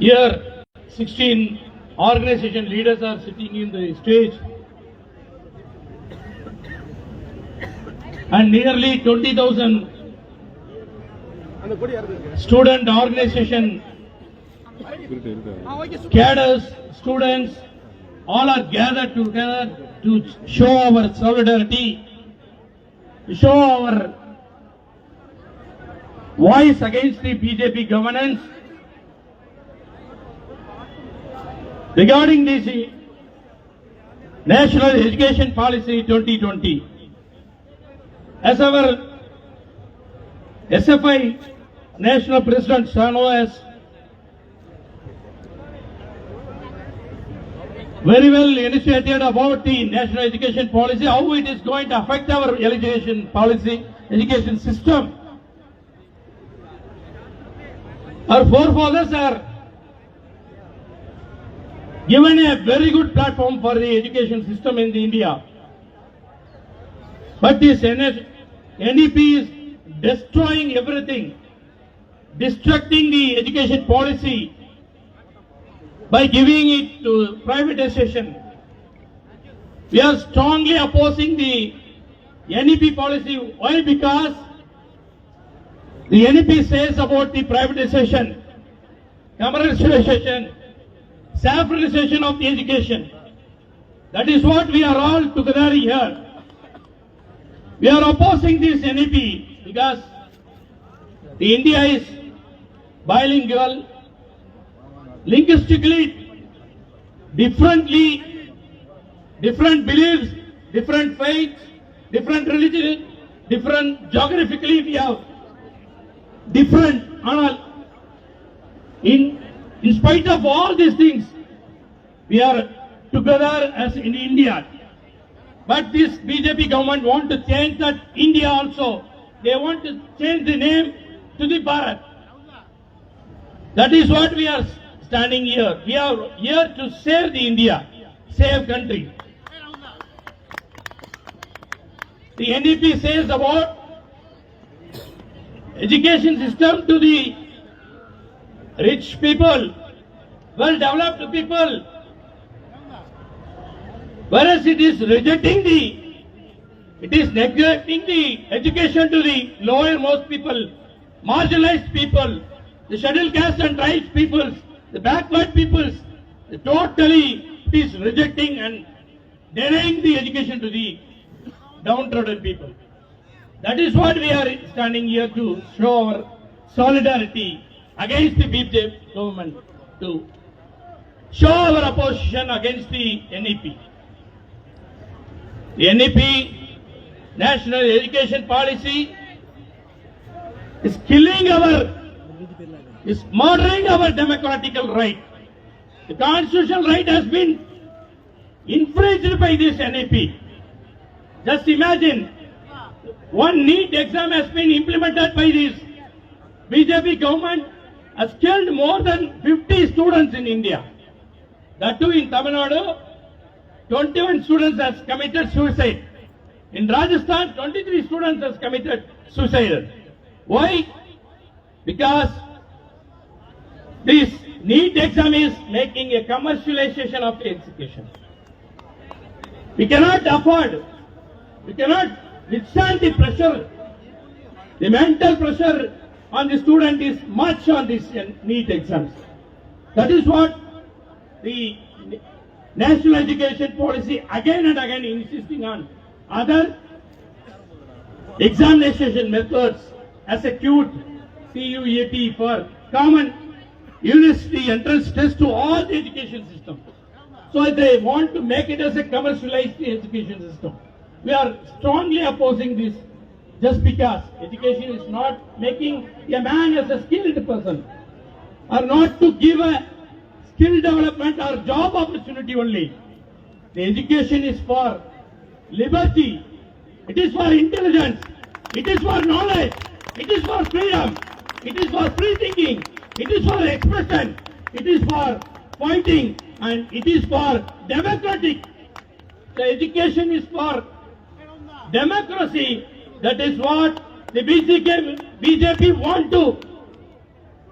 Here, 16 organization leaders are sitting in the stage. And nearly 20,000 student organization cadres, students, all are gathered together to show our solidarity, to show our voice against the BJP governance regarding this uh, National Education Policy 2020. As our SFI National President Sano has very well initiated about the national education policy, how it is going to affect our education policy, education system. Our forefathers are given a very good platform for the education system in the India. But this NEP is destroying everything, destructing the education policy by giving it to privatization. We are strongly opposing the NEP policy. Why? Because the NEP says about the privatization, commercialization, saffronization of the education. That is what we are all together here. We are opposing this NEP because the India is bilingual, linguistically, differently, different beliefs, different faiths, different religion, different geographically we have different. ஆனால் in in spite of all these things, we are together as in India. But this BJP government want to change that India also. They want to change the name to the Bharat. That is what we are standing here. We are here to save the India, save country. The NDP says about education system to the rich people, well developed people. Whereas it is rejecting the, it is neglecting the education to the lower most people, marginalized people, the scheduled caste and tribes peoples, the backward peoples. Totally it is rejecting and denying the education to the downtrodden people. That is what we are standing here to show our solidarity against the BJP government, to show our opposition against the NEP. The NEP, National Education Policy, is killing our, is murdering our democratical right. The constitutional right has been infringed by this NEP. Just imagine, one NEET exam has been implemented by this BJP government has killed more than 50 students in India. That too in Tamil Nadu, 21 students has committed suicide. In Rajasthan, 23 students has committed suicide. Why? Because this NEET exam is making a commercialization of education. We cannot afford, we cannot withstand the pressure. The mental pressure on the student is much on this uh, NEET exams. That is what the national education policy again and again insisting on other examination methods as a CUT, CUET for common university entrance test to all the education system. So they want to make it as a commercialized education system. We are strongly opposing this just because education is not making a man as a skilled person or not to give a skill development or job opportunity only. The education is for liberty, it is for intelligence, it is for knowledge, it is for freedom, it is for free thinking, it is for expression, it is for fighting, and it is for democratic. The education is for democracy. That is what the BJP, BJP want to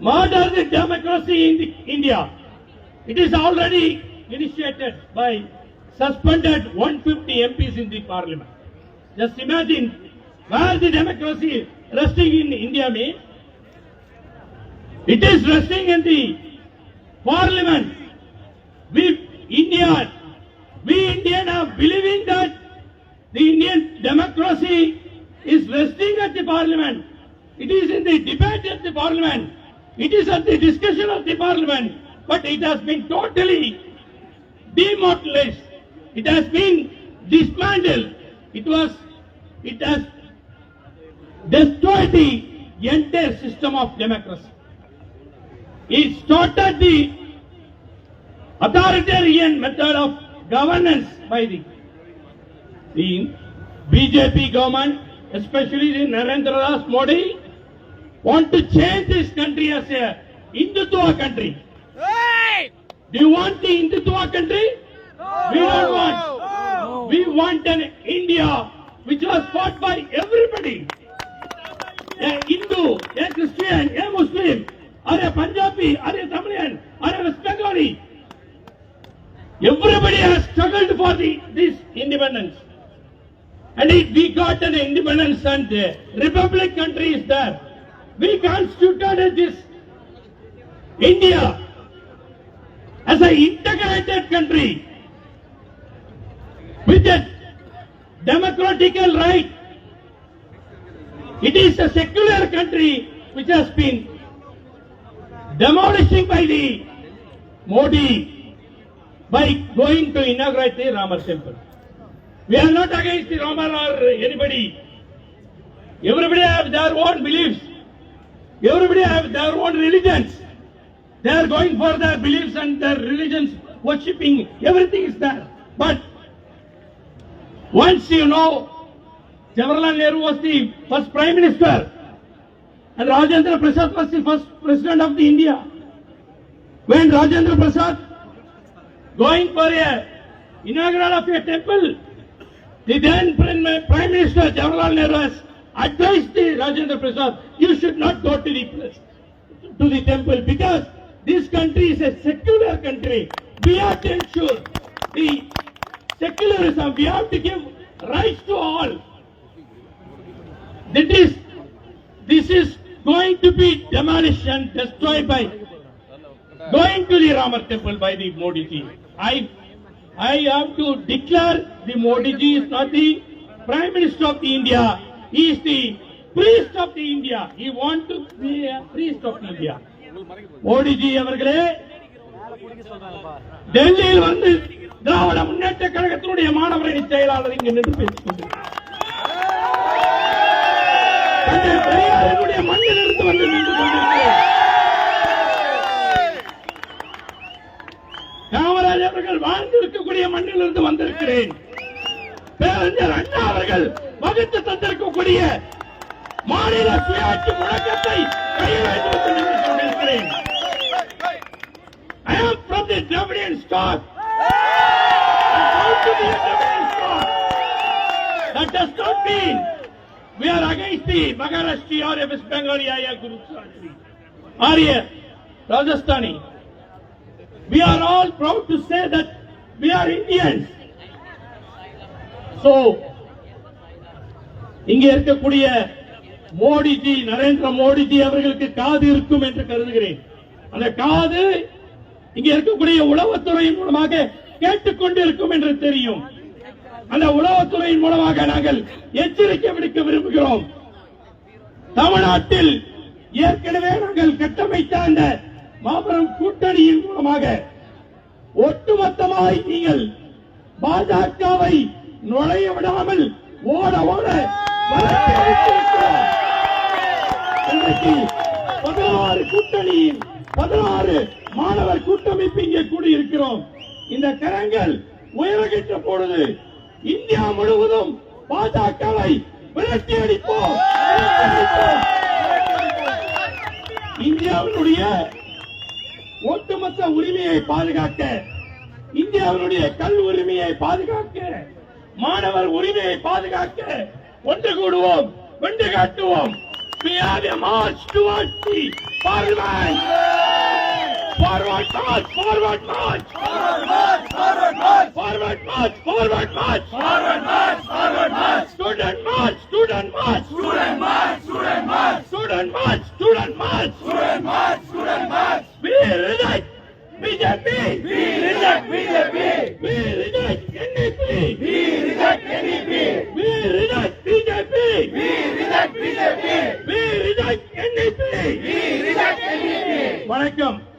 murder the democracy in the India. It is already initiated by suspended 150 MPs in the parliament. Just imagine where the democracy resting in India means. It is resting in the parliament. We India, we Indian are believing that the Indian democracy is resting at the parliament. It is in the debate at the parliament. It is at the discussion of the parliament. But it has been totally demoralized. It has been dismantled. It was, it has destroyed the entire system of democracy. It started the authoritarian method of governance by the, the BJP government, especially the Narendra Das Modi, want to change this country as a Hindutva country. Do you want the Hindutva country? We don't want. We want an India which was fought by everybody. A Hindu, a Christian, a Muslim, or a Punjabi, or a Tamilian, or a West Bengali. Everybody has struggled for the, this independence. And we got an independence and the republic country is there. We constituted this India as an integrated country with a democratical right. It is a secular country which has been demolishing by the Modi by going to inaugurate the Rama temple. We are not against the Rama or anybody. Everybody have their own beliefs. Everybody have their own religions. They are going for their beliefs and their religions, worshipping. Everything is there. But once you know, Jawaharlal Nehru was the first Prime Minister and Rajendra Prasad was the first President of the India. When Rajendra Prasad going for a inaugural of a temple, the then Prime Minister Jawaharlal Nehru has advised the Rajendra Prasad, you should not go to the to the temple because this country is a secular country. We have to ensure the secularism. We have to give rights to all. That is, this is going to be demolished and destroyed by going to the Rama temple by the Modi ji. I, I have to declare the Modi ji is not the Prime Minister of the India. He is the priest of the India. He wants to be a priest of India. Modiji அவர்களே டெல்லியில் வந்து திராவிட முன்னேற்ற கழகத்தினுடைய மாணவரணி செயலாளர் இங்கு நின்று பேசிக் கொண்டிருக்கிறார். பெரியாரினுடைய மண்ணிலிருந்து வந்து நின்று கொண்டிருக்கிறேன் காமராஜ் அவர்கள் வாழ்ந்திருக்கக்கூடிய மண்ணிலிருந்து வந்திருக்கிறேன். பேரறிஞர் அண்ணா அவர்கள் வகுத்து தந்திருக்கக்கூடிய மாநில சுயாட்சி முழக்கத்தை கையில் வைத்து நின்று கொண்டிருக்கிறேன் I am from the Dravidian stock. I'm proud to be a Dravidian stock. That does not mean we are against the Maharashtra or a West Bengali or a Gujarati or a Rajasthani. We are all proud to say that we are Indians. So, இங்கே இருக்கக்கூடிய மோடிஜி நரேந்திர மோடிஜி அவர்களுக்கு காது இருக்கும் என்று கருதுகிறேன். அந்த காது இங்கே இருக்கக்கூடிய உளவுத்துறையின் மூலமாக கேட்டுக்கொண்டிருக்கும் என்று தெரியும். அந்த உளவுத்துறையின் மூலமாக நாங்கள் எச்சரிக்கை விடுக்க விரும்புகிறோம். தமிழ்நாட்டில் ஏற்கனவே நாங்கள் கட்டமைத்த அந்த மாபெரும் கூட்டணியின் மூலமாக ஒட்டுமொத்தமாய் நீங்கள் பாஜகவை நுழைய விடாமல் ஓட ஓட பதினாறு கூட்டணியின் பதினாறு மாணவர் கூட்டமைப்பு இங்கே கூடியிருக்கிறோம் இந்த கரங்கள் உயர்கின்ற பொழுது இந்தியா முழுவதும் பாஜகவை விரட்டி அடிப்போம் விரட்டி அடிப்போம். இந்தியாவினுடைய ஒட்டுமொத்த உரிமையை பாதுகாக்க இந்தியாவினுடைய கல் உரிமையை பாதுகாக்க மாணவர் உரிமையை பாதுகாக்க ஒன்றுகூடுவோம் வென்று காட்டுவோம் We have a march towards the parliament. Forward march, forward march. Forward march, forward march. Forward march, forward march. Forward march, forward march. Student march, student march. Student march, student march. Student march, student march. Student march, student march. We reject BJP. We reject BJP. We reject NDP. வணக்கம்.